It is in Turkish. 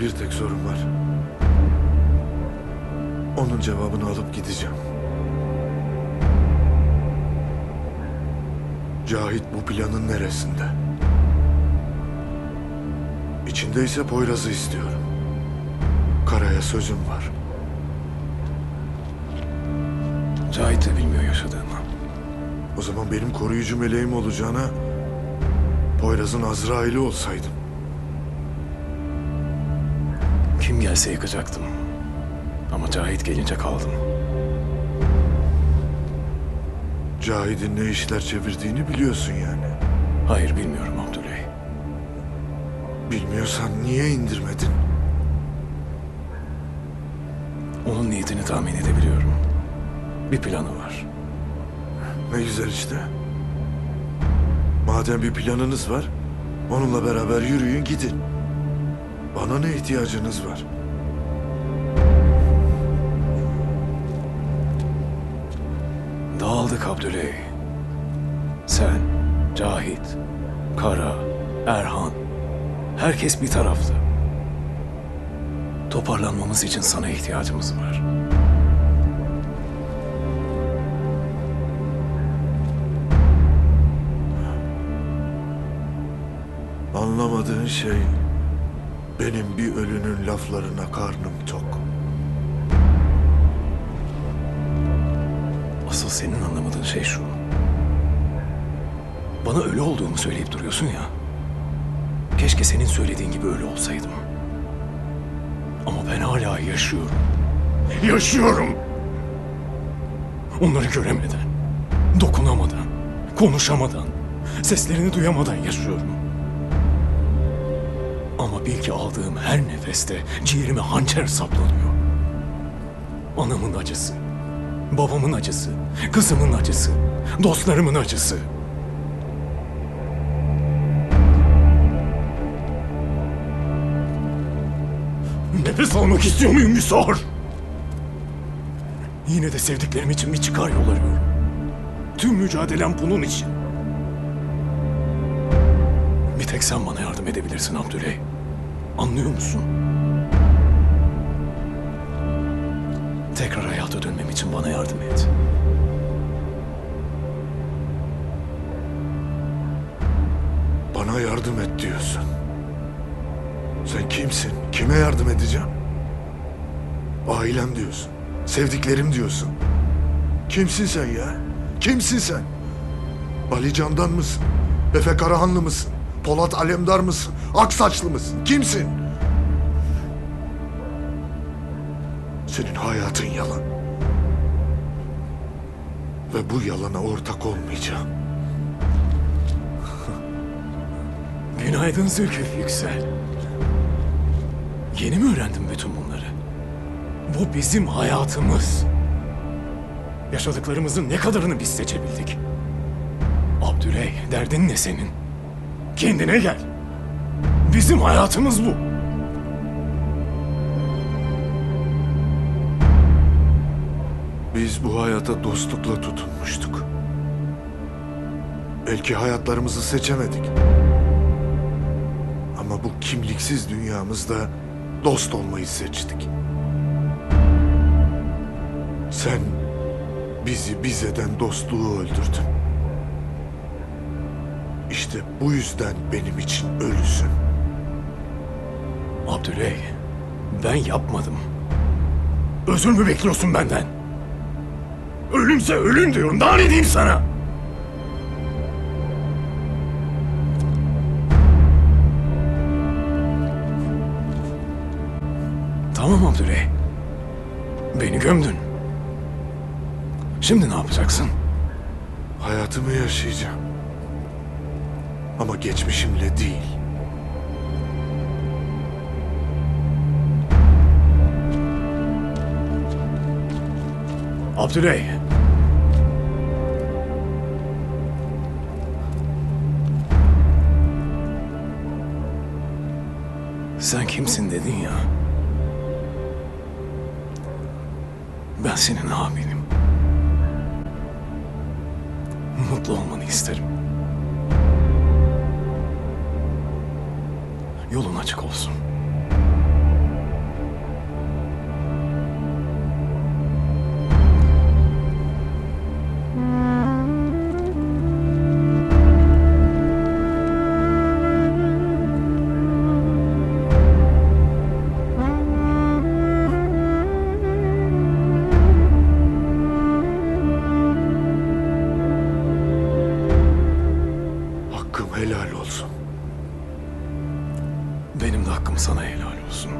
Bir tek sorum var. Onun cevabını alıp gideceğim. Cahit bu planın neresinde? İçindeyse Poyraz'ı istiyorum. Kara'ya sözüm var. Cahit de bilmiyor yaşadığımı. O zaman benim koruyucu meleğim olacağına Poyraz'ın Azrail'i olsaydım. Kim gelse yıkacaktım. Ama Cahit gelince kaldım. Cahit'in ne işler çevirdiğini biliyorsun yani. Hayır bilmiyorum Abdüley. Bilmiyorsan niye indirmedin? Onun niyetini tahmin edebiliyorum. Bir planı var. Ne güzel işte. Madem bir planınız var, onunla beraber yürüyün gidin. Bana ne ihtiyacınız var? Dağıldık Abdüley. Sen, Cahit, Kara, Erhan. Herkes bir tarafta. Toparlanmamız için sana ihtiyacımız var. Anlamadığın şey benim bir ölünün laflarına karnım tok. Asıl senin anlamadığın şey şu. Bana ölü olduğumu söyleyip duruyorsun ya. Keşke senin söylediğin gibi ölü olsaydım. Ama ben hala yaşıyorum. Yaşıyorum. Onları göremeden, dokunamadan, konuşamadan, seslerini duyamadan yaşıyorum. Ama bil ki aldığım her nefeste ciğerime hançer saplanıyor. Anamın acısı, babamın acısı, kızımın acısı, dostlarımın acısı. Nefes almak istiyor muyum bir. Yine de sevdiklerim için bir çıkar yol arıyorum. Tüm mücadelem bunun için. Bir tek sen bana yardım edebilirsin Abdüley. Anlıyor musun? Tekrar hayata dönmem için bana yardım et. Bana yardım et diyorsun. Sen kimsin? Kime yardım edeceğim? Ailem diyorsun. Sevdiklerim diyorsun. Kimsin sen ya? Kimsin sen? Ali Candan mısın? Efe Karahanlı mısın? Polat Alemdar mısın? Aksaçlı mısın? Kimsin? Senin hayatın yalan. Ve bu yalana ortak olmayacağım. Günaydın Zülküf Yüksel. Yeni mi öğrendin bütün bunları? Bu bizim hayatımız. Yaşadıklarımızın ne kadarını biz seçebildik? Abdüley, derdin ne senin? Kendine gel. Bizim hayatımız bu. Biz bu hayata dostlukla tutunmuştuk. Belki hayatlarımızı seçemedik. Ama bu kimliksiz dünyamızda dost olmayı seçtik. Sen bizi biz eden dostluğu öldürdün. İşte bu yüzden benim için ölüsün. Abdüley, ben yapmadım. Özür mü bekliyorsun benden? Ölümse ölüm diyorum. Daha ne diyeyim sana? Tamam Abdüley. Beni gömdün. Şimdi ne yapacaksın? Hayatımı yaşayacağım. Ama geçmişimle değil. Abdüley. Sen kimsin dedin ya. Ben senin abinim. Mutlu olmanı isterim. Yolun açık olsun. Hakkım sana helal olsun.